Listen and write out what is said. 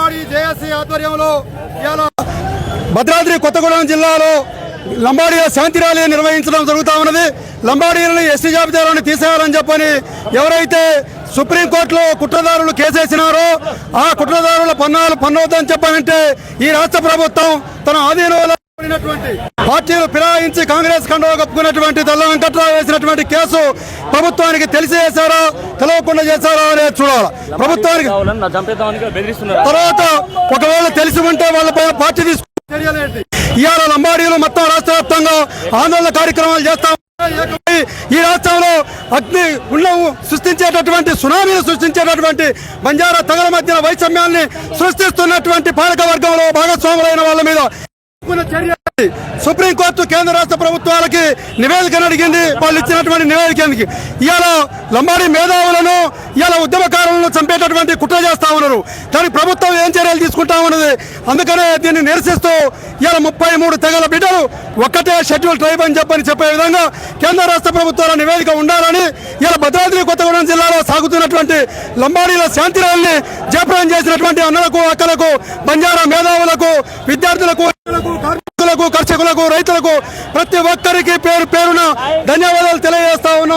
ఆధ్వర్యంలో ఇవాళ భద్రాద్రి కొత్తగూడెం జిల్లాలో లంబాడీ శాంతి ర్యాలీ నిర్వహించడం జరుగుతా ఉన్నది. లంబాడీలను ఎస్టీ జాబితాలను తీసేయాలని చెప్పని ఎవరైతే సుప్రీంకోర్టులో కుట్రదారులు కేసేసినారో ఆ కుట్రదారుల పన్నాలు పన్నవద్దని చెప్పాలంటే ఈ రాష్ట్ర ప్రభుత్వం తన ఆధీనంలో పార్టీలు ఫిరాయించి కాంగ్రెస్ కండువా కప్పుకున్నటువంటి తెల్ల వెంకట్రావు వేసినటువంటి కేసు ప్రభుత్వానికి తెలిసి చేశారా తెలవకుండా చేశారా అనేది చూడాలి. ప్రభుత్వానికి తర్వాత ఒకవేళ తెలిసి ఉంటే వాళ్ళపై పార్టీ తీసుకునే చర్యలేంటి ఇవాళ లంబాడీలు మొత్తం రాష్ట్ర వ్యాప్తంగా ఆందోళన కార్యక్రమాలు చేస్తాం. ఈ రాష్ట్రంలో అగ్ని ఉన్నవు సృష్టించేటటువంటి సునామీని సృష్టించేటటువంటి బంజారా తెగల మధ్యన వైషమ్యాన్ని సృష్టిస్తున్నటువంటి పాలక వర్గంలో భాగస్వాములైన వాళ్ళ మీద తీసుకున్న చర్య. సుప్రీంకోర్టు కేంద్ర రాష్ట్ర ప్రభుత్వాలకి నివేదికను అడిగింది. వాళ్ళు ఇచ్చినటువంటి నివేదికకి ఇవాళ లంబాడి మేధావులను ఇవాళ ఉద్యమకారులను చంపేటటువంటి కుట్ర చేస్తా ఉన్నారు. దానికి ప్రభుత్వం ఏం ఉన్నది. అందుకనే దీన్ని నిరసిస్తూ ఇలా ముప్పై మూడు తెగల బిడ్డలు ఒక్కటే షెడ్యూల్ ట్రైబ్ అని చెప్పని చెప్పే విధంగా కేంద్ర రాష్ట్ర ప్రభుత్వాల నివేదిక ఉండాలని ఇలా భద్రాద్రి కొత్తగూడెం జిల్లాలో సాగుతున్నటువంటి లంబాడీల శాంతి ర్యాలీని జయప్రదం చేసినటువంటి అన్నలకు అక్కలకు బంజారా మేధావులకు విద్యార్థులకు కార్మికులకు కర్షకులకు రైతులకు ప్రతి ఒక్కరికి పేరు పేరున ధన్యవాదాలు తెలియజేస్తా ఉన్నాం.